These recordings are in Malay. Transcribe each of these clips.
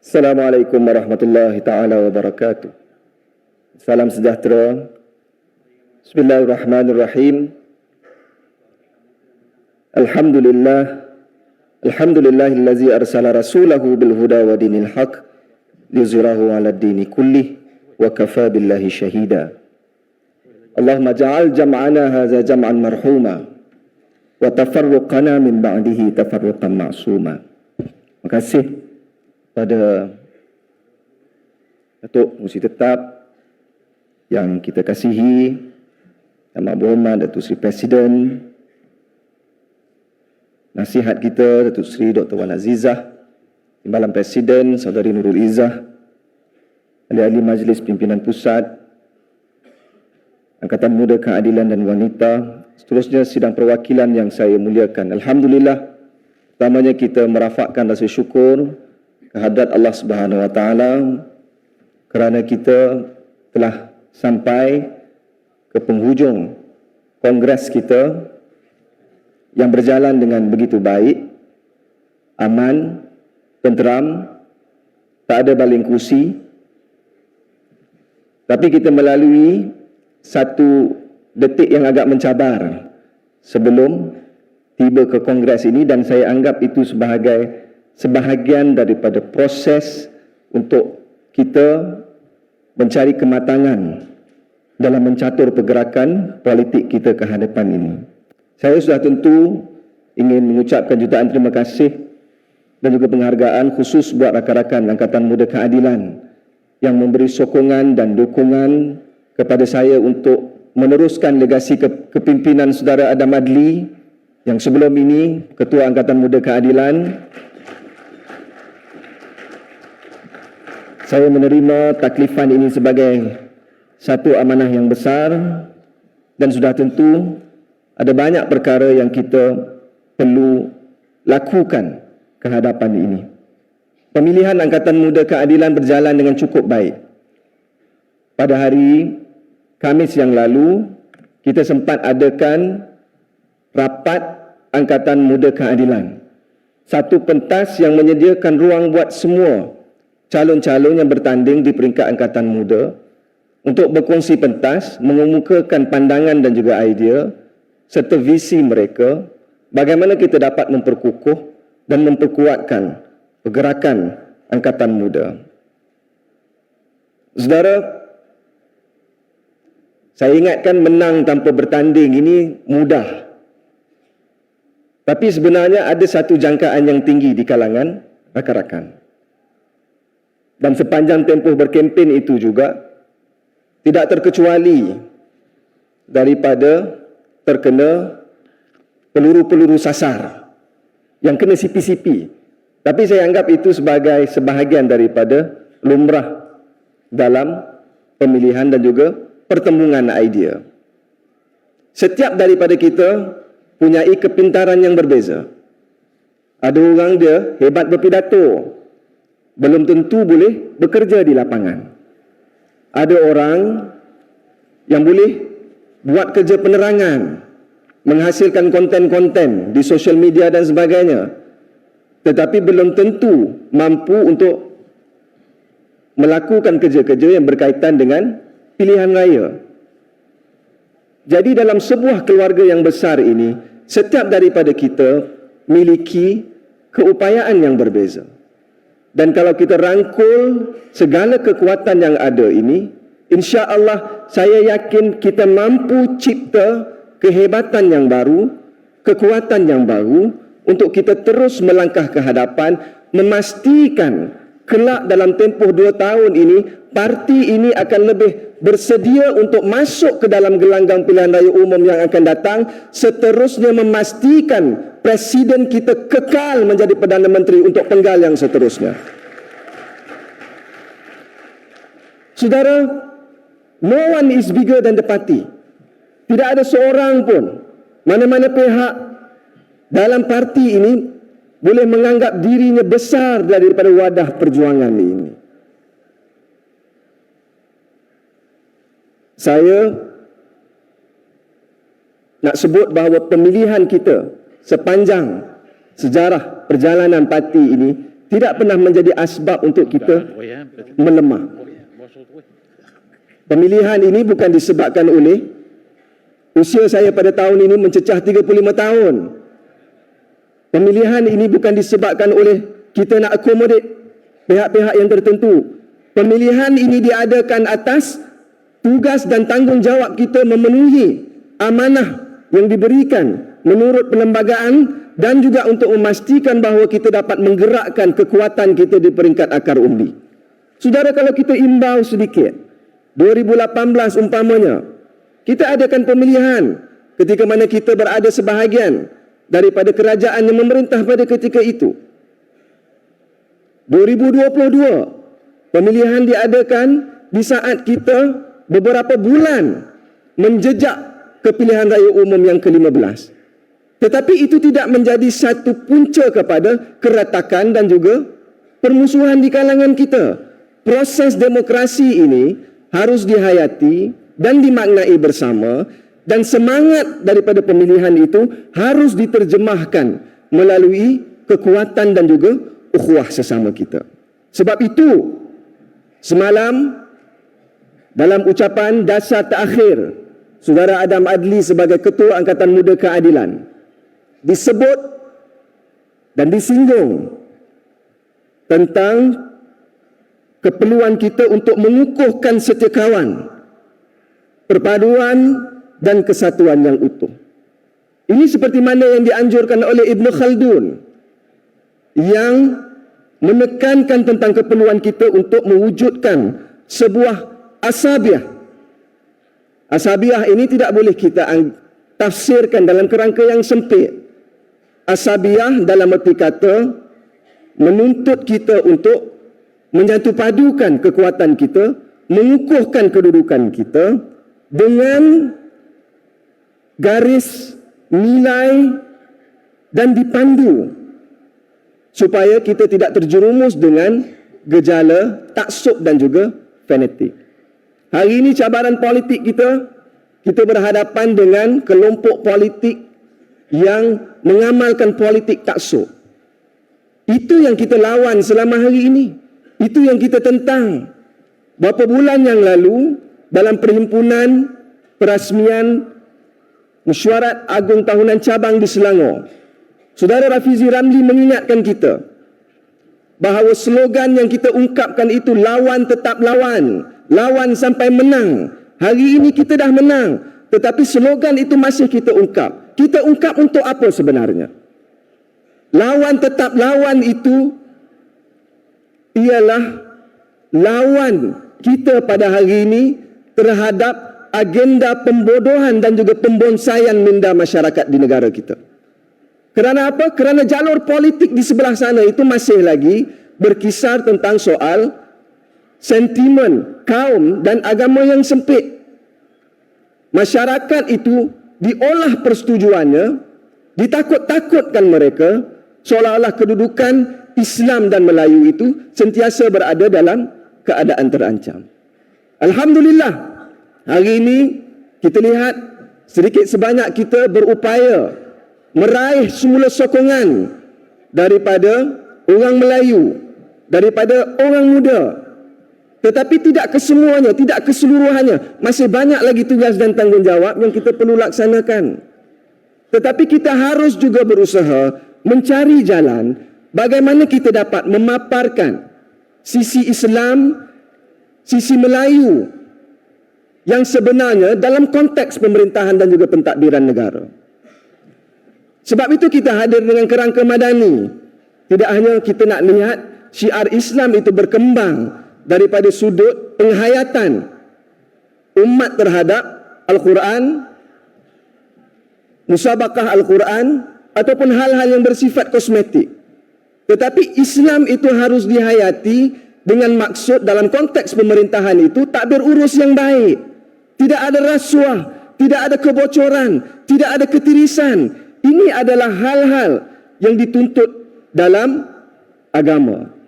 Assalamualaikum warahmatullahi taala wabarakatuh. Salam sejahtera. Bismillahirrahmanirrahim. Alhamdulillah. Alhamdulillahillazi arsala rasulahu bil huda wa dinil haq liyuzhirahu 'ala ad-dini kullih wa kafa billahi shahida. Allahumma ja'al jam'ana hadza jam'an marhuma wa tafarruqana min ba'dihi tafarruqan ma'suma. Terima kasih pada Datuk Musi Tetap yang kita kasihi Yang Amat Berhormat Datuk Seri Presiden Nasihat kita Datuk Seri Dr. Wan Azizah Timbalan Presiden Saudari Nurul Izzah Ahli-ahli Majlis Pimpinan Pusat Angkatan Muda Keadilan dan Wanita Seterusnya sidang perwakilan yang saya muliakan Alhamdulillah Pertamanya kita merafakkan rasa syukur kehadrat Allah Subhanahu Wa Taala kerana kita telah sampai ke penghujung kongres kita yang berjalan dengan begitu baik, aman, tenteram, tak ada baling kursi. Tapi kita melalui satu detik yang agak mencabar sebelum tiba ke kongres ini dan saya anggap itu sebagai sebahagian daripada proses untuk kita mencari kematangan dalam mencatur pergerakan politik kita ke hadapan ini. Saya sudah tentu ingin mengucapkan jutaan terima kasih dan juga penghargaan khusus buat rakan-rakan Angkatan Muda Keadilan yang memberi sokongan dan dukungan kepada saya untuk meneruskan legasi kepimpinan saudara Adam Adli yang sebelum ini Ketua Angkatan Muda Keadilan saya menerima taklifan ini sebagai satu amanah yang besar dan sudah tentu ada banyak perkara yang kita perlu lakukan kehadapan ini. Pemilihan Angkatan Muda Keadilan berjalan dengan cukup baik. Pada hari Kamis yang lalu, kita sempat adakan rapat Angkatan Muda Keadilan. Satu pentas yang menyediakan ruang buat semua calon-calon yang bertanding di peringkat angkatan muda untuk berkongsi pentas, mengemukakan pandangan dan juga idea serta visi mereka bagaimana kita dapat memperkukuh dan memperkuatkan pergerakan angkatan muda. Saudara, saya ingatkan menang tanpa bertanding ini mudah. Tapi sebenarnya ada satu jangkaan yang tinggi di kalangan rakan-rakan dan sepanjang tempoh berkempen itu juga tidak terkecuali daripada terkena peluru-peluru sasar yang kena sipi-sipi. Tapi saya anggap itu sebagai sebahagian daripada lumrah dalam pemilihan dan juga pertemuan idea. Setiap daripada kita punya kepintaran yang berbeza. Ada orang dia hebat berpidato, belum tentu boleh bekerja di lapangan. Ada orang yang boleh buat kerja penerangan, menghasilkan konten-konten di sosial media dan sebagainya. Tetapi belum tentu mampu untuk melakukan kerja-kerja yang berkaitan dengan pilihan raya. Jadi dalam sebuah keluarga yang besar ini, setiap daripada kita miliki keupayaan yang berbeza. Dan kalau kita rangkul segala kekuatan yang ada ini, insya Allah saya yakin kita mampu cipta kehebatan yang baru, kekuatan yang baru untuk kita terus melangkah ke hadapan, memastikan kelak dalam tempoh dua tahun ini, parti ini akan lebih bersedia untuk masuk ke dalam gelanggang pilihan raya umum yang akan datang, seterusnya memastikan presiden kita kekal menjadi Perdana Menteri untuk penggal yang seterusnya. Saudara, no one is bigger than the party. Tidak ada seorang pun, mana-mana pihak dalam parti ini boleh menganggap dirinya besar daripada wadah perjuangan ini. Saya nak sebut bahawa pemilihan kita sepanjang sejarah perjalanan parti ini tidak pernah menjadi asbab untuk kita melemah. Pemilihan ini bukan disebabkan oleh usia saya pada tahun ini mencecah 35 tahun. Pemilihan ini bukan disebabkan oleh kita nak akomodik pihak-pihak yang tertentu. Pemilihan ini diadakan atas tugas dan tanggungjawab kita memenuhi amanah yang diberikan menurut perlembagaan dan juga untuk memastikan bahawa kita dapat menggerakkan kekuatan kita di peringkat akar umbi. Saudara kalau kita imbau sedikit 2018 umpamanya kita adakan pemilihan ketika mana kita berada sebahagian daripada kerajaan yang memerintah pada ketika itu. 2022 pemilihan diadakan di saat kita beberapa bulan menjejak kepilihan raya umum yang ke-15. Tetapi itu tidak menjadi satu punca kepada keretakan dan juga permusuhan di kalangan kita. Proses demokrasi ini harus dihayati dan dimaknai bersama dan semangat daripada pemilihan itu harus diterjemahkan melalui kekuatan dan juga ukhuwah sesama kita. Sebab itu, semalam dalam ucapan dasar terakhir Saudara Adam Adli sebagai Ketua Angkatan Muda Keadilan disebut dan disinggung tentang keperluan kita untuk mengukuhkan setiakawan perpaduan dan kesatuan yang utuh. Ini seperti mana yang dianjurkan oleh Ibn Khaldun yang menekankan tentang keperluan kita untuk mewujudkan sebuah asabiah. Asabiah ini tidak boleh kita tafsirkan dalam kerangka yang sempit. Asabiah dalam arti kata menuntut kita untuk menyatu padukan kekuatan kita, mengukuhkan kedudukan kita dengan garis nilai dan dipandu supaya kita tidak terjerumus dengan gejala taksub dan juga fanatik. Hari ini cabaran politik kita, kita berhadapan dengan kelompok politik yang mengamalkan politik taksub. Itu yang kita lawan selama hari ini. Itu yang kita tentang. Berapa bulan yang lalu, dalam perhimpunan perasmian mesyuarat agung tahunan cabang di Selangor, Saudara Rafizi Ramli mengingatkan kita bahawa slogan yang kita ungkapkan itu lawan tetap lawan lawan sampai menang. Hari ini kita dah menang. Tetapi slogan itu masih kita ungkap. Kita ungkap untuk apa sebenarnya? Lawan tetap lawan itu ialah lawan kita pada hari ini terhadap agenda pembodohan dan juga pembonsaian minda masyarakat di negara kita. Kerana apa? Kerana jalur politik di sebelah sana itu masih lagi berkisar tentang soal sentimen kaum dan agama yang sempit. Masyarakat itu diolah persetujuannya, ditakut-takutkan mereka seolah-olah kedudukan Islam dan Melayu itu sentiasa berada dalam keadaan terancam. Alhamdulillah, hari ini kita lihat sedikit sebanyak kita berupaya meraih semula sokongan daripada orang Melayu, daripada orang muda, tetapi tidak kesemuanya, tidak keseluruhannya. Masih banyak lagi tugas dan tanggungjawab yang kita perlu laksanakan. Tetapi kita harus juga berusaha mencari jalan bagaimana kita dapat memaparkan sisi Islam, sisi Melayu yang sebenarnya dalam konteks pemerintahan dan juga pentadbiran negara. Sebab itu kita hadir dengan kerangka madani. Tidak hanya kita nak lihat syiar Islam itu berkembang daripada sudut penghayatan umat terhadap Al-Quran, musabakah Al-Quran ataupun hal-hal yang bersifat kosmetik. Tetapi Islam itu harus dihayati dengan maksud dalam konteks pemerintahan itu tak berurus yang baik. Tidak ada rasuah, tidak ada kebocoran, tidak ada ketirisan. Ini adalah hal-hal yang dituntut dalam agama.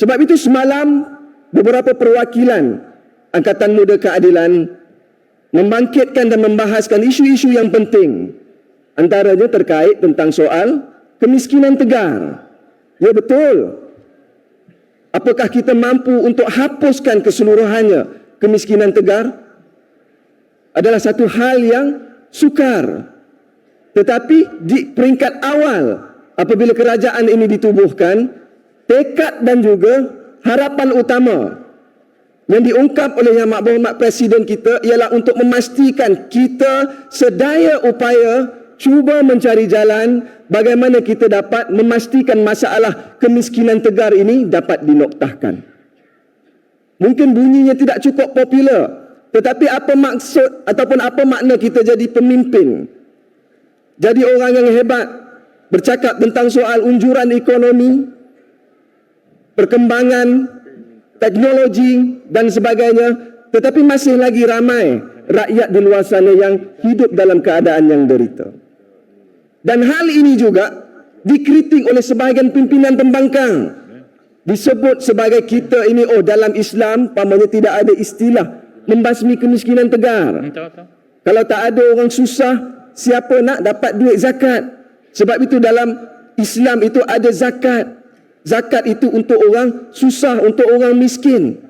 Sebab itu semalam beberapa perwakilan Angkatan Muda Keadilan membangkitkan dan membahaskan isu-isu yang penting. Antaranya terkait tentang soal kemiskinan tegar. Ya betul. Apakah kita mampu untuk hapuskan keseluruhannya kemiskinan tegar? Adalah satu hal yang sukar. Tetapi di peringkat awal apabila kerajaan ini ditubuhkan, tekad dan juga harapan utama yang diungkap oleh Yang Berhormat Presiden kita ialah untuk memastikan kita sedaya upaya cuba mencari jalan bagaimana kita dapat memastikan masalah kemiskinan tegar ini dapat dinoktahkan. Mungkin bunyinya tidak cukup popular, tetapi apa maksud ataupun apa makna kita jadi pemimpin? Jadi orang yang hebat bercakap tentang soal unjuran ekonomi, perkembangan teknologi dan sebagainya tetapi masih lagi ramai rakyat di luar sana yang hidup dalam keadaan yang derita. Dan hal ini juga dikritik oleh sebahagian pimpinan pembangkang. Disebut sebagai kita ini oh dalam Islam pamanya tidak ada istilah membasmi kemiskinan tegar. Kalau tak ada orang susah siapa nak dapat duit zakat? Sebab itu dalam Islam itu ada zakat Zakat itu untuk orang susah, untuk orang miskin.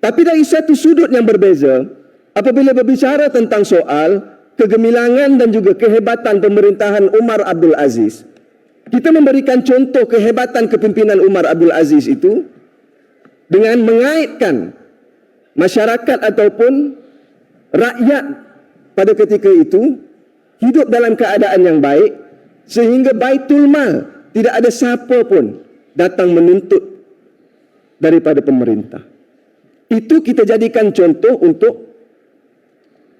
Tapi dari satu sudut yang berbeza, apabila berbicara tentang soal kegemilangan dan juga kehebatan pemerintahan Umar Abdul Aziz, kita memberikan contoh kehebatan kepimpinan Umar Abdul Aziz itu dengan mengaitkan masyarakat ataupun rakyat pada ketika itu hidup dalam keadaan yang baik sehingga baitul mal tidak ada siapa pun datang menuntut daripada pemerintah. Itu kita jadikan contoh untuk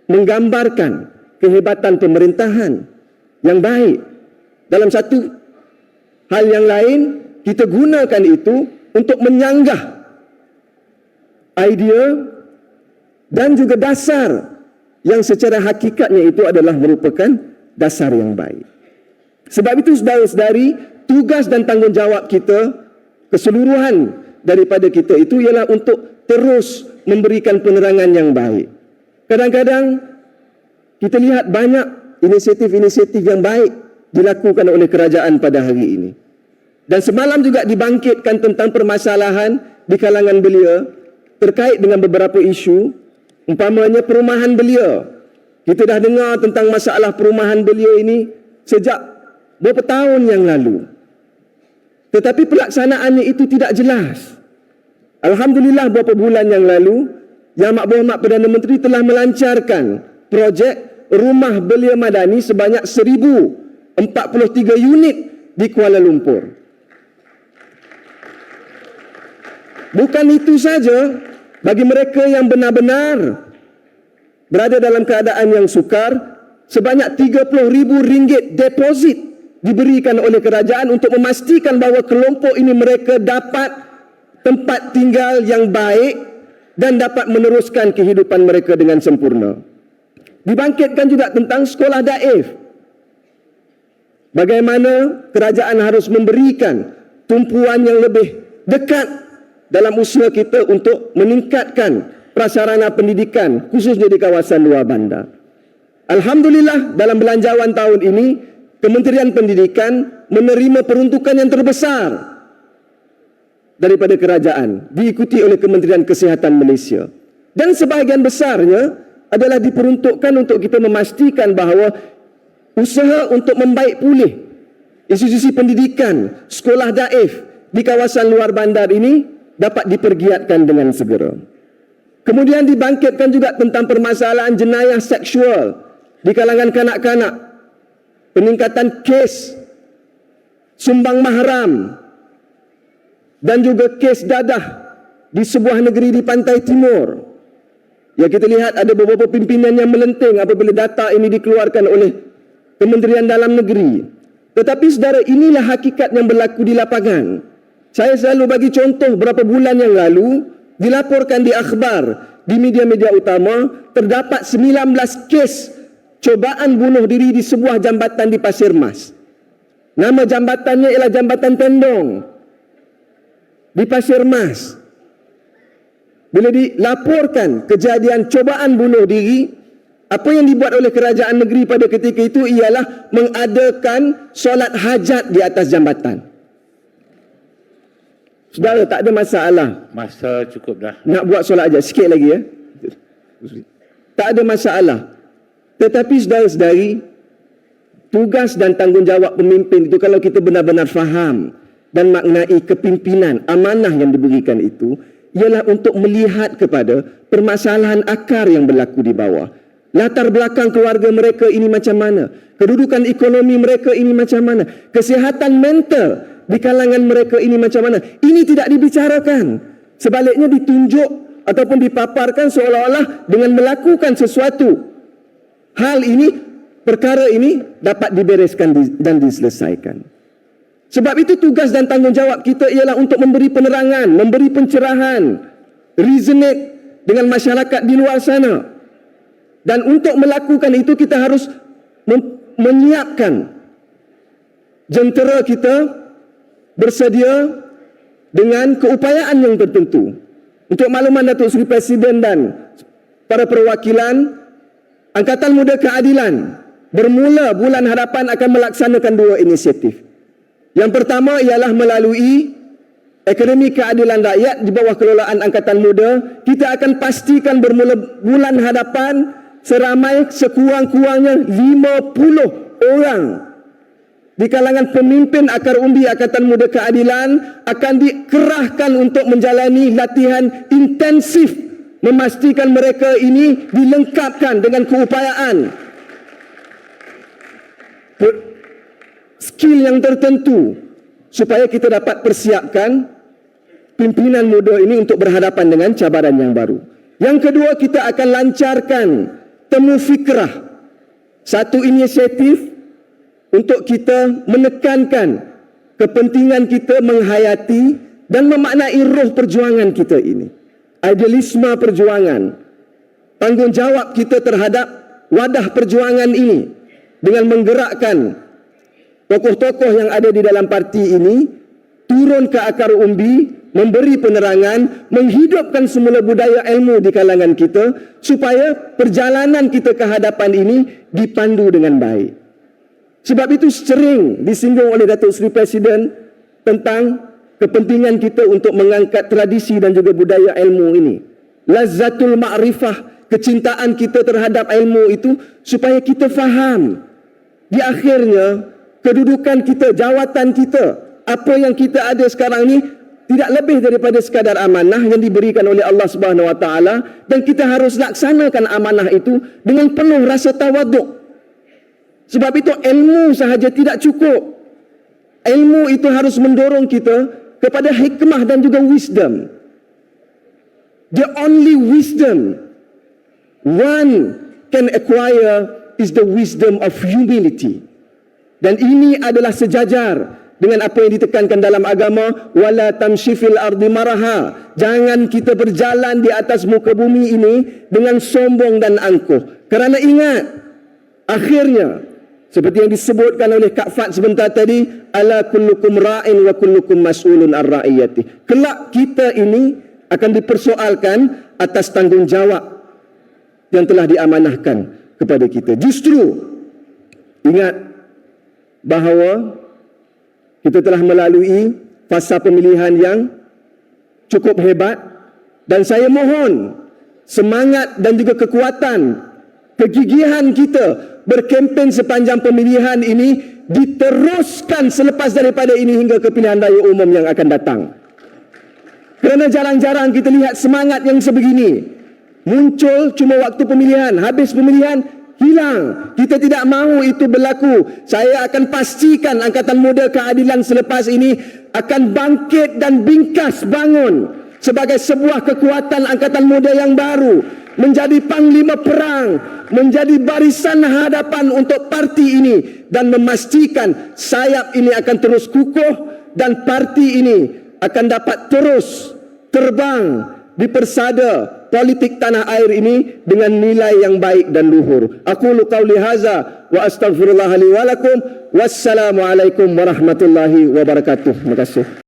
menggambarkan kehebatan pemerintahan yang baik. Dalam satu hal yang lain, kita gunakan itu untuk menyanggah idea dan juga dasar yang secara hakikatnya itu adalah merupakan dasar yang baik. Sebab itu saudara-saudari, tugas dan tanggungjawab kita keseluruhan daripada kita itu ialah untuk terus memberikan penerangan yang baik. Kadang-kadang kita lihat banyak inisiatif-inisiatif yang baik dilakukan oleh kerajaan pada hari ini. Dan semalam juga dibangkitkan tentang permasalahan di kalangan belia terkait dengan beberapa isu umpamanya perumahan belia. Kita dah dengar tentang masalah perumahan belia ini sejak beberapa tahun yang lalu. Tetapi pelaksanaannya itu tidak jelas. Alhamdulillah beberapa bulan yang lalu, Yang Mak Berhormat Perdana Menteri telah melancarkan projek rumah belia madani sebanyak 1,043 unit di Kuala Lumpur. Bukan itu saja, bagi mereka yang benar-benar berada dalam keadaan yang sukar, sebanyak RM30,000 deposit diberikan oleh kerajaan untuk memastikan bahawa kelompok ini mereka dapat tempat tinggal yang baik dan dapat meneruskan kehidupan mereka dengan sempurna. Dibangkitkan juga tentang sekolah daif. Bagaimana kerajaan harus memberikan tumpuan yang lebih dekat dalam usaha kita untuk meningkatkan prasarana pendidikan khususnya di kawasan luar bandar. Alhamdulillah dalam belanjawan tahun ini Kementerian Pendidikan menerima peruntukan yang terbesar daripada kerajaan diikuti oleh Kementerian Kesihatan Malaysia dan sebahagian besarnya adalah diperuntukkan untuk kita memastikan bahawa usaha untuk membaik pulih institusi pendidikan sekolah daif di kawasan luar bandar ini dapat dipergiatkan dengan segera. Kemudian dibangkitkan juga tentang permasalahan jenayah seksual di kalangan kanak-kanak peningkatan kes sumbang mahram dan juga kes dadah di sebuah negeri di pantai timur. Ya kita lihat ada beberapa pimpinan yang melenting apabila data ini dikeluarkan oleh Kementerian Dalam Negeri. Tetapi saudara inilah hakikat yang berlaku di lapangan. Saya selalu bagi contoh beberapa bulan yang lalu dilaporkan di akhbar di media-media utama terdapat 19 kes cobaan bunuh diri di sebuah jambatan di Pasir Mas. Nama jambatannya ialah Jambatan Tendong di Pasir Mas. Bila dilaporkan kejadian cobaan bunuh diri, apa yang dibuat oleh kerajaan negeri pada ketika itu ialah mengadakan solat hajat di atas jambatan. Saudara, tak ada masalah. Masa cukup dah. Nak buat solat aja sikit lagi ya. Tak ada masalah. Tetapi saudara-saudari, tugas dan tanggungjawab pemimpin itu kalau kita benar-benar faham dan maknai kepimpinan, amanah yang diberikan itu, ialah untuk melihat kepada permasalahan akar yang berlaku di bawah. Latar belakang keluarga mereka ini macam mana? Kedudukan ekonomi mereka ini macam mana? Kesihatan mental di kalangan mereka ini macam mana? Ini tidak dibicarakan. Sebaliknya ditunjuk ataupun dipaparkan seolah-olah dengan melakukan sesuatu hal ini perkara ini dapat dibereskan dan diselesaikan. Sebab itu tugas dan tanggungjawab kita ialah untuk memberi penerangan, memberi pencerahan, resonate dengan masyarakat di luar sana. Dan untuk melakukan itu kita harus menyiapkan jentera kita bersedia dengan keupayaan yang tertentu. Untuk makluman Datuk Seri Presiden dan para perwakilan Angkatan Muda Keadilan bermula bulan hadapan akan melaksanakan dua inisiatif. Yang pertama ialah melalui Akademi Keadilan Rakyat di bawah kelolaan Angkatan Muda, kita akan pastikan bermula bulan hadapan seramai sekurang-kurangnya 50 orang di kalangan pemimpin akar umbi Angkatan Muda Keadilan akan dikerahkan untuk menjalani latihan intensif memastikan mereka ini dilengkapkan dengan keupayaan skill yang tertentu supaya kita dapat persiapkan pimpinan muda ini untuk berhadapan dengan cabaran yang baru. Yang kedua, kita akan lancarkan temu fikrah. Satu inisiatif untuk kita menekankan kepentingan kita menghayati dan memaknai roh perjuangan kita ini. Idealisme perjuangan. Tanggungjawab kita terhadap wadah perjuangan ini dengan menggerakkan tokoh-tokoh yang ada di dalam parti ini turun ke akar umbi, memberi penerangan, menghidupkan semula budaya ilmu di kalangan kita supaya perjalanan kita ke hadapan ini dipandu dengan baik. Sebab itu sering disinggung oleh Datuk Seri Presiden tentang kepentingan kita untuk mengangkat tradisi dan juga budaya ilmu ini. Lazzatul ma'rifah, kecintaan kita terhadap ilmu itu supaya kita faham. Di akhirnya, kedudukan kita, jawatan kita, apa yang kita ada sekarang ni tidak lebih daripada sekadar amanah yang diberikan oleh Allah Subhanahu Wa Taala dan kita harus laksanakan amanah itu dengan penuh rasa tawaduk. Sebab itu ilmu sahaja tidak cukup. Ilmu itu harus mendorong kita kepada hikmah dan juga wisdom. The only wisdom one can acquire is the wisdom of humility. Dan ini adalah sejajar dengan apa yang ditekankan dalam agama wala tamshifil ardi maraha jangan kita berjalan di atas muka bumi ini dengan sombong dan angkuh kerana ingat akhirnya seperti yang disebutkan oleh Kak Fat sebentar tadi ala kullukum ra'in wa kullukum mas'ulun ar ra'iyati. Kelak kita ini akan dipersoalkan atas tanggungjawab yang telah diamanahkan kepada kita. Justru ingat bahawa kita telah melalui fasa pemilihan yang cukup hebat dan saya mohon semangat dan juga kekuatan kegigihan kita berkempen sepanjang pemilihan ini diteruskan selepas daripada ini hingga ke pilihan raya umum yang akan datang. Kerana jarang-jarang kita lihat semangat yang sebegini muncul cuma waktu pemilihan, habis pemilihan hilang. Kita tidak mahu itu berlaku. Saya akan pastikan Angkatan Muda Keadilan selepas ini akan bangkit dan bingkas bangun sebagai sebuah kekuatan Angkatan Muda yang baru. Menjadi panglima perang. Menjadi barisan hadapan untuk parti ini. Dan memastikan sayap ini akan terus kukuh. Dan parti ini akan dapat terus terbang di persada politik tanah air ini dengan nilai yang baik dan luhur. Aku lu qauli haza wa astaghfirullah li wa lakum. Wassalamualaikum warahmatullahi wabarakatuh. Terima kasih.